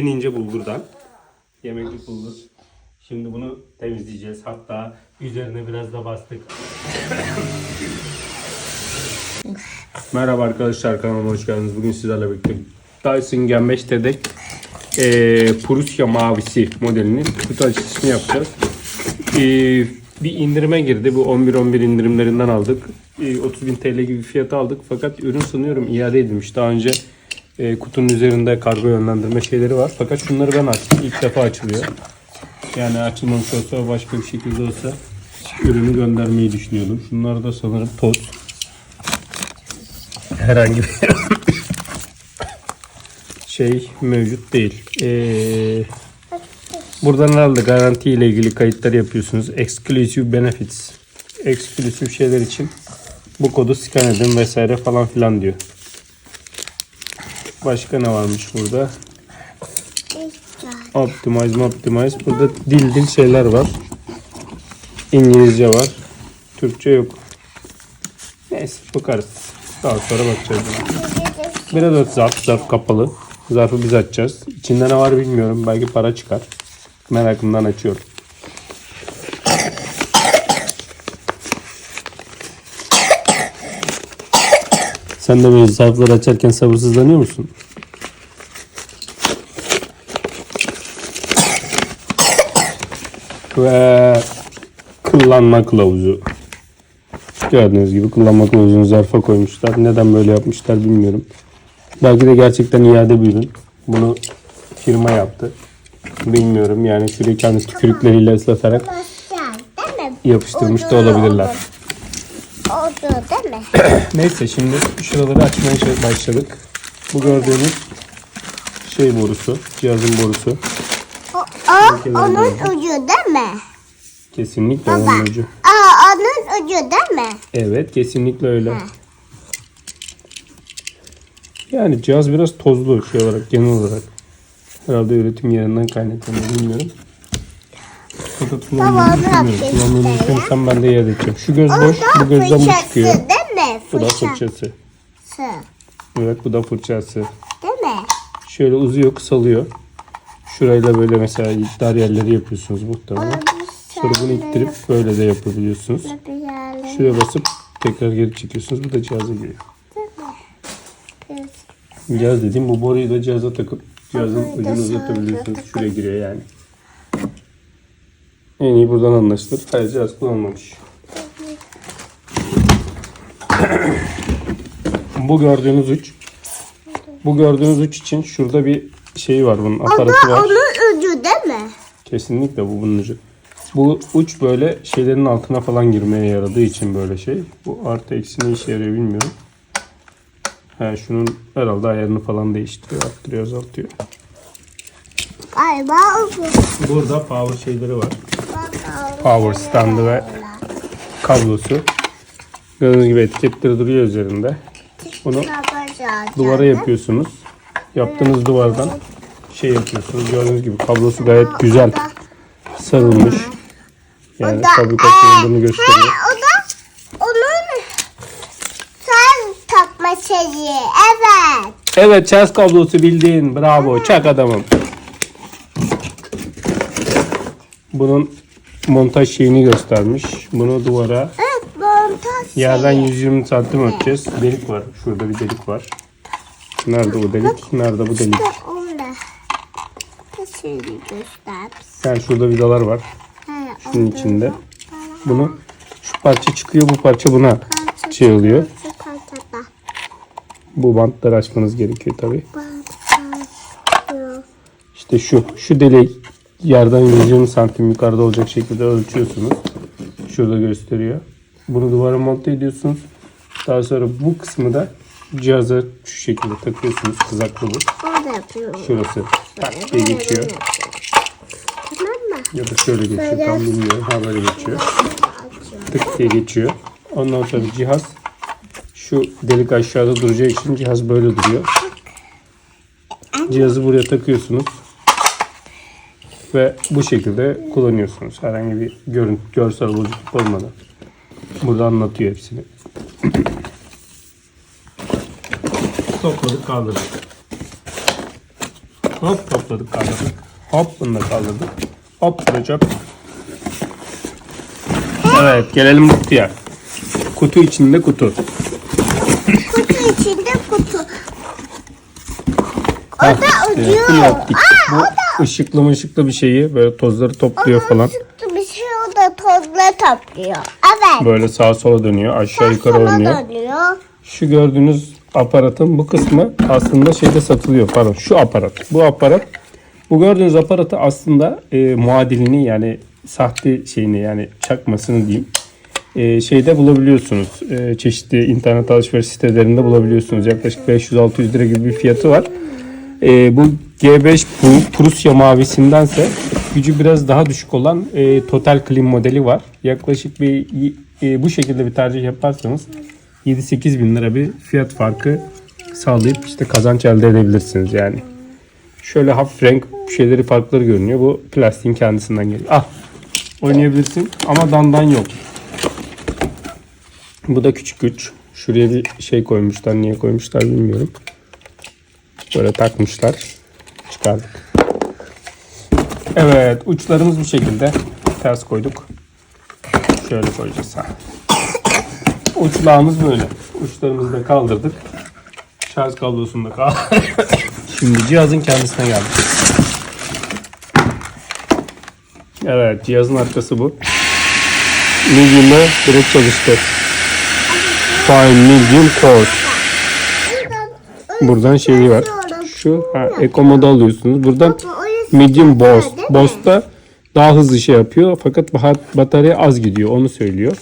En ince bulgurdan. Yemeklik bulgur. Şimdi bunu temizleyeceğiz. Hatta üzerine biraz da bastık. Merhaba arkadaşlar kanalıma hoş geldiniz. Bugün sizlerle birlikte Dyson Gen 5 T'de eee Prusya mavisi modelinin kutu açılışını yapacağız. Eee, bir indirime girdi. Bu 11-11 indirimlerinden aldık. Eee, 30.000 TL gibi fiyata aldık. Fakat ürün sanıyorum iade edilmiş. Daha önce eee, kutunun üzerinde kargo yönlendirme şeyleri var. Fakat şunları ben açtım. İlk defa açılıyor. Yani açılmamış olsa başka bir şekilde olsa ürünü göndermeyi düşünüyordum. Şunlar da sanırım toz. Herhangi bir şey mevcut değil. Ee, buradan herhalde garanti ile ilgili kayıtlar yapıyorsunuz. Exclusive benefits. Exclusive şeyler için bu kodu scan edin vesaire falan filan diyor. Başka ne varmış burada? Optimize, optimize. Burada dil dil şeyler var. İngilizce var. Türkçe yok. Neyse bakarız. Daha sonra bakacağız. Biraz da zarf, zarf kapalı. Zarfı biz açacağız. İçinde ne var bilmiyorum. Belki para çıkar. Merakımdan açıyorum. Sen de böyle zarfları açarken sabırsızlanıyor musun? Ve kullanma kılavuzu. Gördüğünüz gibi kullanma kılavuzunu zarfa koymuşlar. Neden böyle yapmışlar bilmiyorum. Belki de gerçekten iade bir ürün. Bunu firma yaptı. Bilmiyorum yani şurayı kendi tükürükleriyle ıslatarak yapıştırmış da olabilirler. Oldu değil mi? Neyse şimdi şuraları açmaya başladık. Bu gördüğünüz şey borusu, cihazın borusu. O, o onun ucu değil mi? Kesinlikle Baba. onun ucu. Aa, onun ucu değil mi? Evet kesinlikle öyle. Yani cihaz biraz tozlu şey olarak genel olarak. Herhalde üretim yerinden kaynaklanıyor bilmiyorum. Fakat Baba, yapacağız Kullanmayı işte ya. düşünürsem ben de iade edeceğim. Şu göz O boş, da bu gözden bu fırçası çıkıyor. değil mi? Bu da Fırçası. fırçası. Evet bu da fırçası. Değil mi? Şöyle uzuyor, kısalıyor. Şurayla böyle mesela dar yerleri yapıyorsunuz muhtemelen. Sonra bunu ittirip böyle de yapabiliyorsunuz. Şuraya basıp tekrar geri çekiyorsunuz. Bu da cihaza giriyor. Cihaz dediğim bu boruyu da cihaza takıp cihazın ucunu uzatabiliyorsunuz. Şuraya giriyor yani. En iyi buradan anlaşılır. Hayır cihaz kullanılmamış. bu gördüğünüz uç. Bu gördüğünüz uç için şurada bir şey var bunun aparatı var. onun ucu değil mi? Kesinlikle bu bunun ucu. Bu uç böyle şeylerin altına falan girmeye yaradığı için böyle şey. Bu artı eksi ne işe yarıyor bilmiyorum. He, şunun herhalde ayarını falan değiştiriyor, arttırıyor, azaltıyor. Galiba bu. Burada power şeyleri var. Power standı ve kablosu. Gördüğünüz gibi etiketleri duruyor üzerinde. Bunu duvara yapıyorsunuz. Yaptığınız duvardan şey yapıyorsunuz. Gördüğünüz gibi kablosu gayet güzel sarılmış. Yani fabrikasyon bunu gösteriyor. He, o da onun sen takma şeyi. Evet. Evet çarz kablosu bildin. Bravo. Çak adamım. Bunun montaj şeyini göstermiş. Bunu duvara Evet montaj yerden şeyi. 120 santim ölçeceğiz. Delik var. Şurada bir delik var. Nerede o delik? Nerede bu delik? İşte onda. Şeyini göster. Yani şurada vidalar var. He, Şunun içinde. Bunu şu parça çıkıyor. Bu parça buna parça şey oluyor. Bu bantları açmanız gerekiyor tabi. İşte şu. Şu deliği yerden 120 santim yukarıda olacak şekilde ölçüyorsunuz. Şurada gösteriyor. Bunu duvara monte ediyorsunuz. Daha sonra bu kısmı da cihaza şu şekilde takıyorsunuz. Kızaklı bu. Orada yapıyorum. Şurası tak diye geçiyor. Tamam mı? Ya da şöyle geçiyor. Tam bilmiyorum. Ha böyle geçiyor. Tık diye geçiyor. Ondan sonra cihaz şu delik aşağıda duracağı için cihaz böyle duruyor. Cihazı buraya takıyorsunuz. Ve bu şekilde kullanıyorsunuz. Herhangi bir görüntü, görsel bozukluk olmadan. Burada anlatıyor hepsini. Topladık kaldırdık. Hop topladık kaldırdık. Hop bunu da kaldırdık. Hop bu da çöp. Evet gelelim kutuya. Kutu içinde kutu. Kutu içinde kutu. O Heh, da bunu yaptık. Aa, o da Bu ışıklı mışıklı bir şeyi böyle tozları topluyor falan. Sıktı bir şey o da tozla topluyor. Evet. Böyle sağa sola dönüyor. Aşağı yukarı Sana oynuyor. dönüyor. Şu gördüğünüz aparatın bu kısmı aslında şeyde satılıyor. Pardon şu aparat. Bu aparat. Bu gördüğünüz aparatı aslında e, muadilini yani sahte şeyini yani çakmasını diyeyim. e, şeyde bulabiliyorsunuz. E, çeşitli internet alışveriş sitelerinde bulabiliyorsunuz. Yaklaşık 500-600 lira gibi bir fiyatı var. E, bu G5 Pro- Prusya mavisindense gücü biraz daha düşük olan e, Total Clean modeli var. Yaklaşık bir e, bu şekilde bir tercih yaparsanız 7-8 bin lira bir fiyat farkı sağlayıp işte kazanç elde edebilirsiniz yani. Şöyle hafif renk şeyleri farkları görünüyor. Bu plastiğin kendisinden geliyor. Ah oynayabilirsin ama dandan yok. Bu da küçük güç. Şuraya bir şey koymuşlar. Niye koymuşlar bilmiyorum. Böyle takmışlar. Çıkardık. Evet uçlarımız bu şekilde. Ters koyduk. Şöyle koyacağız. Ha. Uçlağımız böyle. Uçlarımızı da kaldırdık. Şarj kablosunu da kaldırdık. Şimdi cihazın kendisine geldik. Evet cihazın arkası bu. Medium'e direkt çalıştı. Fine Medium Core. Buradan şeyi var. Şu ha, Eco modu alıyorsunuz. Buradan Medium Boss. Boss'ta daha hızlı şey yapıyor. Fakat bat- batarya az gidiyor. Onu söylüyor.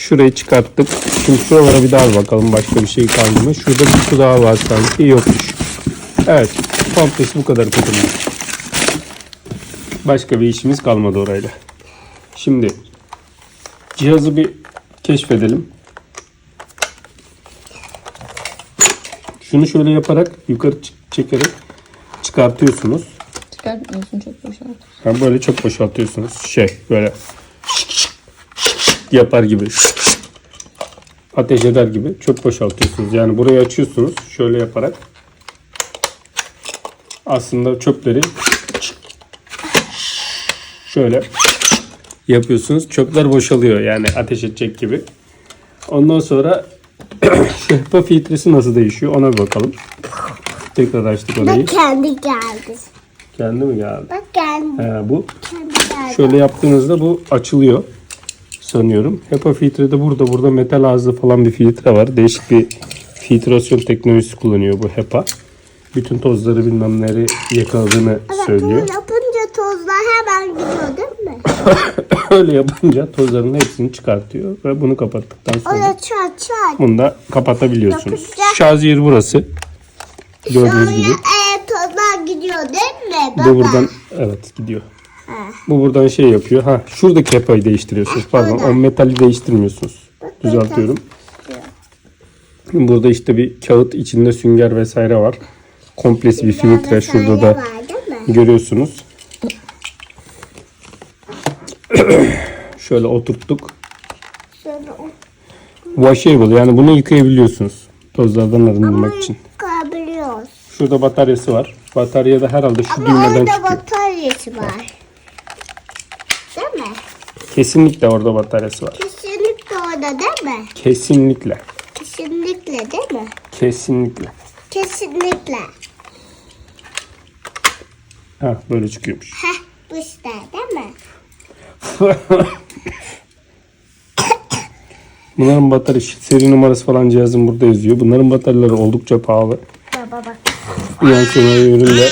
Şurayı çıkarttık. Şimdi şuralara bir daha bakalım. Başka bir şey kaldı mı? Şurada bir kutu daha var sanki. Yokmuş. Evet. Komplesi bu kadar kutunun. Başka bir işimiz kalmadı orayla. Şimdi cihazı bir keşfedelim. Şunu şöyle yaparak yukarı çekerek çıkartıyorsunuz. Çıkartmıyorsun çok boşalt. Ha, böyle çok boşaltıyorsunuz. Şey böyle yapar gibi. Ateş eder gibi çok boşaltıyorsunuz. Yani burayı açıyorsunuz şöyle yaparak. Aslında çöpleri şöyle yapıyorsunuz. Çöpler boşalıyor yani ateş edecek gibi. Ondan sonra şu HEPA filtresi nasıl değişiyor ona bir bakalım. Tekrar açtık orayı. Bak kendi geldi. Kendi mi geldi? Bak kendi, He, bu kendi geldi. Şöyle yaptığınızda bu açılıyor sanıyorum. HEPA filtrede burada burada metal ağızlı falan bir filtre var. Değişik bir filtrasyon teknolojisi kullanıyor bu HEPA. Bütün tozları bilmem neleri yakaladığını Evet, söylüyor. bunu yapınca tozlar hemen gidiyor değil mi? Öyle yapınca tozların hepsini çıkartıyor ve bunu kapattıktan sonra çat çat. bunu da kapatabiliyorsunuz. Yapacak. Şarj yeri burası. Gördüğünüz Şöyle gibi. e, tozlar gidiyor değil mi baba? Bu buradan evet gidiyor. Bu buradan şey yapıyor. Ha şuradaki HEPA'yı değiştiriyorsunuz. Pardon o metali değiştirmiyorsunuz. Düzeltiyorum. Burada işte bir kağıt içinde sünger vesaire var. Komplesi bir filtre şurada da görüyorsunuz. Şöyle oturttuk. Washable yani bunu yıkayabiliyorsunuz. Tozlardan arındırmak için. Şurada bataryası var. Batarya da herhalde şu Ama düğmeden çıkıyor. bataryası var. Kesinlikle orada bataryası var. Kesinlikle orada değil mi? Kesinlikle. Kesinlikle değil mi? Kesinlikle. Kesinlikle. Ha böyle çıkıyormuş. Heh bu işte değil mi? Bunların batarya seri numarası falan cihazın burada yazıyor. Bunların bataryaları oldukça pahalı. Baba bak. Yani sonra ürünle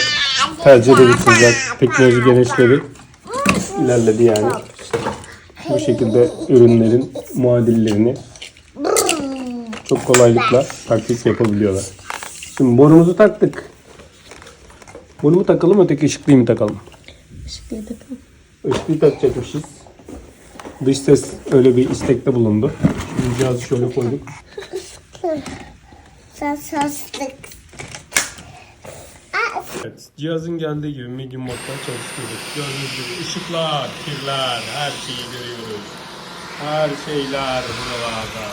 tercih edebilirsiniz. Teknoloji genişledi. ilerledi yani. Bu şekilde ürünlerin muadillerini çok kolaylıkla taklit yapabiliyorlar. Şimdi borumuzu taktık. Bunu mu takalım öteki ışıklıyı mı takalım? Işıklıya takalım. Işıklıyı takacakmışız. Dış ses öyle bir istekte bulundu. Şimdi cihazı şöyle koyduk. Sen sastık. Evet, cihazın geldiği gibi MIDI modda çalıştırdık. Gördüğünüz gibi ışıklar, kirler, her şeyi görüyoruz. Her şeyler buralarda.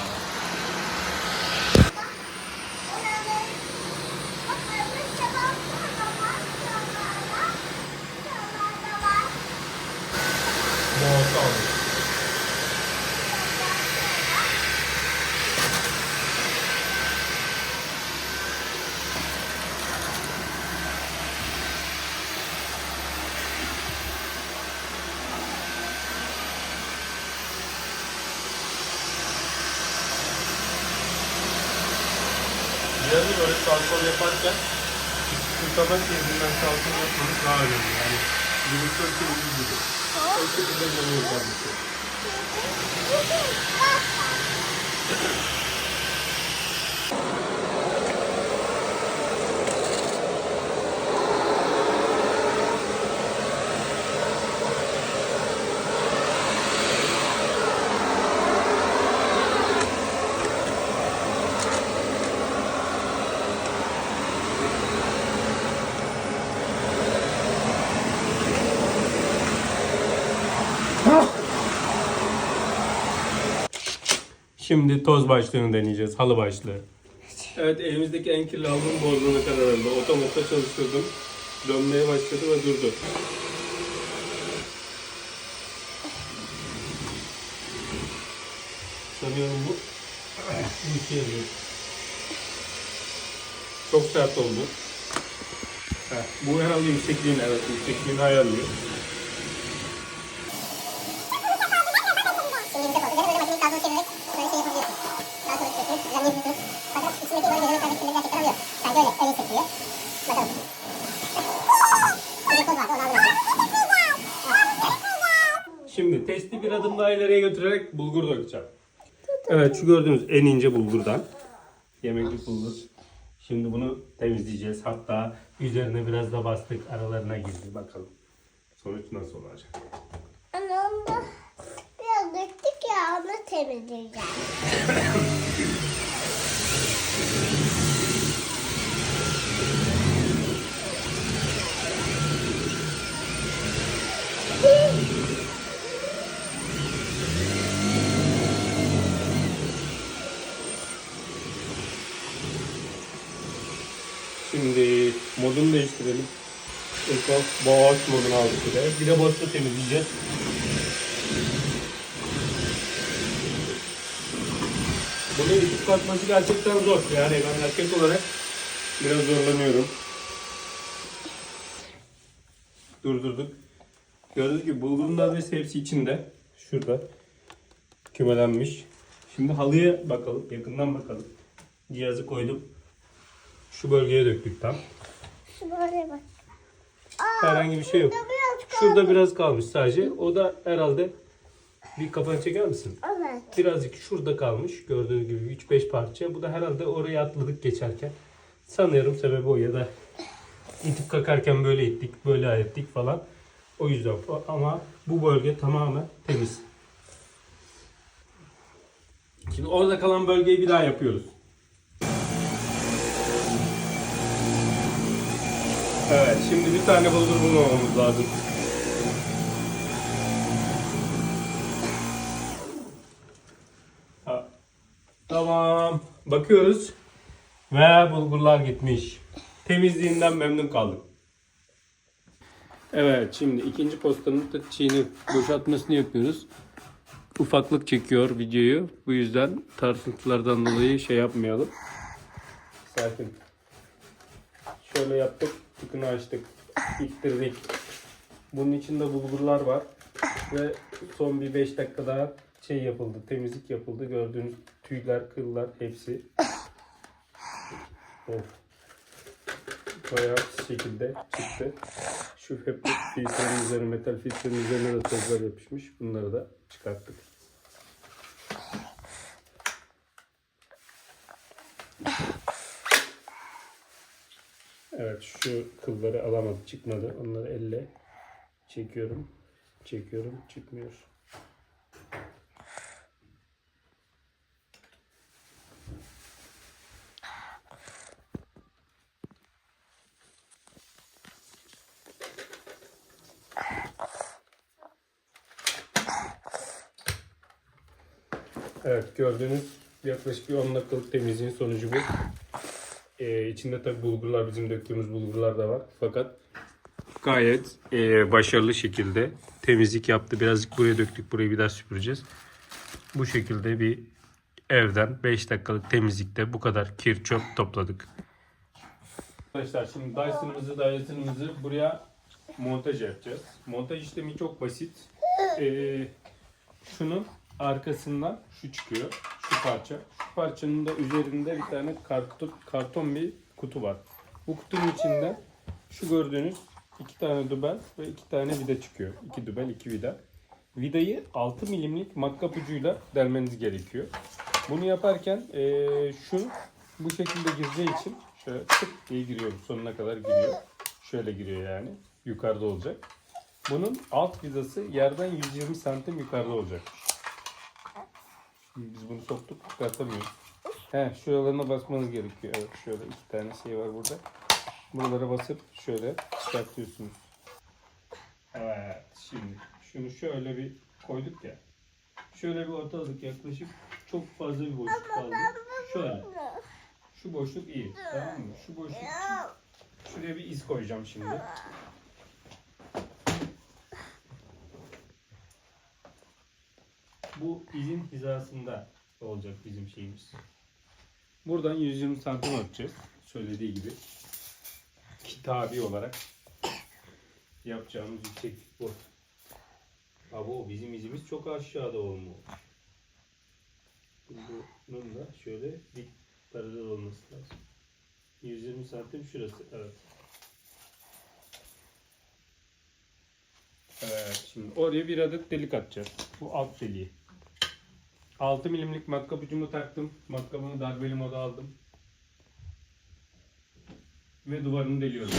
Mod salçalı yaparken şu tabak yerinden salçalı yapmanız daha önemli. Yani çok keyifli gibi. O şekilde dönüyor tabii ki. Şimdi toz başlığını deneyeceğiz. Halı başlığı. Evet elimizdeki en kirli halının bozduğuna kadar oldu. Otomatta çalıştırdım. Dönmeye başladı ve durdu. Sanıyorum bu işe yarıyor. Çok sert oldu. Heh, bu herhalde yüksekliğin evet yüksekliğini ayarlıyor. Şimdi testi bir adım daha ileriye götürerek bulgur dökeceğim. Evet şu gördüğünüz en ince bulgurdan. Yemeklik bulgur. Şimdi bunu temizleyeceğiz. Hatta üzerine biraz da bastık aralarına girdi. Bakalım sonuç nasıl olacak. Onu biraz döktük ya onu temizleyeceğim. Şimdi modunu değiştirelim. O boğaç modunu aldık bir de. Bir de boşta temizleyeceğiz. Bunu ekip katması gerçekten zor. Yani ben erkek olarak biraz zorlanıyorum. Durdurduk. Gördüğünüz gibi bulgurun neredeyse hepsi içinde. Şurada. Kümelenmiş. Şimdi halıya bakalım. Yakından bakalım. Cihazı koydum. Şu bölgeye döktük tam. Bak. Herhangi bir şey yok. Burada biraz. Şurada biraz kalmış sadece. O da herhalde bir kafanı çeker misin? Evet. Birazcık şurada kalmış. Gördüğünüz gibi 3-5 parça. Bu da herhalde oraya atladık geçerken. Sanıyorum sebebi o ya da itip kakarken böyle ittik, böyle ettik falan. O yüzden ama bu bölge tamamen temiz. Şimdi orada kalan bölgeyi bir daha yapıyoruz. Evet, şimdi bir tane bulgur bulmamamız lazım. Tamam. Bakıyoruz. Ve bulgurlar gitmiş. Temizliğinden memnun kaldık. Evet, şimdi ikinci postanın da çiğni boşaltmasını yapıyoruz. Ufaklık çekiyor videoyu. Bu yüzden tartıntılardan dolayı şey yapmayalım. Sakin. Şöyle yaptık, tıkını açtık, ittirdik. Bunun içinde bulgurlar var ve son bir 5 dakika daha şey yapıldı, temizlik yapıldı. Gördüğünüz tüyler, kıllar hepsi. Of. Bayağı şekilde çıktı. Şu hep filtrenin üzerine, metal filtrenin üzerine de tozlar yapışmış. Bunları da çıkarttık. Evet şu kılları alamadı, çıkmadı. Onları elle çekiyorum. Çekiyorum, çıkmıyor. Evet gördüğünüz yaklaşık bir 10 dakikalık temizliğin sonucu bu. Ee, içinde tabi bulgurlar bizim döktüğümüz bulgurlar da var. Fakat gayet e, başarılı şekilde temizlik yaptı. Birazcık buraya döktük. Burayı bir daha süpüreceğiz. Bu şekilde bir evden 5 dakikalık temizlikte bu kadar kir çöp topladık. Arkadaşlar şimdi Dyson'ımızı, Dyson'ımızı buraya montaj yapacağız. Montaj işlemi çok basit. Ee, şunun arkasından şu çıkıyor. Parça. Şu parçanın da üzerinde bir tane karton, karton bir kutu var. Bu kutunun içinde şu gördüğünüz iki tane dübel ve iki tane vida çıkıyor. İki dübel, iki vida. Vidayı 6 milimlik matkap ucuyla delmeniz gerekiyor. Bunu yaparken eee, şu bu şekilde gireceği için şöyle tık diye giriyor. Sonuna kadar giriyor. Şöyle giriyor yani. Yukarıda olacak. Bunun alt vidası yerden 120 santim yukarıda olacak. Biz bunu soktuk çıkartamıyoruz. He şuralarına basmanız gerekiyor. Evet şöyle iki tane şey var burada. Buralara basıp şöyle çıkartıyorsunuz. Evet şimdi şunu şöyle bir koyduk ya. Şöyle bir ortalık yaklaşık çok fazla bir boşluk kaldı. Şöyle. Şu boşluk iyi. Tamam mı? Şu boşluk şuraya bir iz koyacağım şimdi. Bu izin hizasında olacak bizim şeyimiz. Buradan 120 santim atacağız. Söylediği gibi. Kitabi olarak yapacağımız yükseklik bu. Abo bizim izimiz çok aşağıda olmuş. Bunun da şöyle dik paralel olması lazım. 120 santim şurası. Evet. Evet. Şimdi oraya bir adet delik atacağız. Bu alt deliği. 6 milimlik matkap ucumu taktım. Matkabımı darbeli moda aldım. Ve duvarını deliyorum.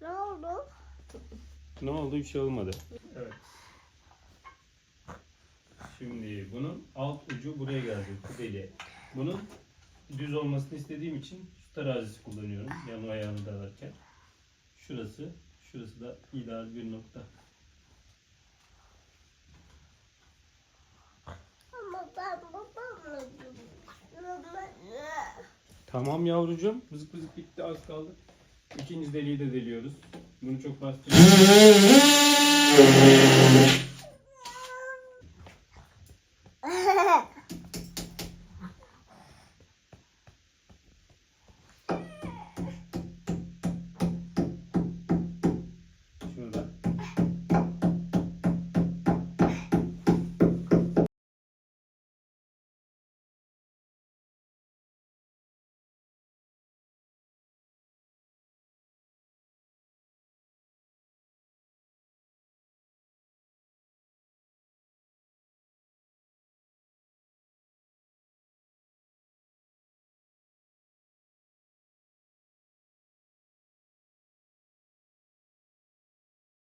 Ne oldu? Ne oldu? Bir şey olmadı. Evet. Şimdi bunun alt ucu buraya gelecek. Bu deliğe. Bunun düz olmasını istediğim için şu terazisi kullanıyorum. Yan ayağını dalarken. Şurası. Şurası da ideal bir nokta. Tamam yavrucuğum. Bızık bızık bitti az kaldı. İkinci deliği de deliyoruz. Bunu çok bastırıyoruz.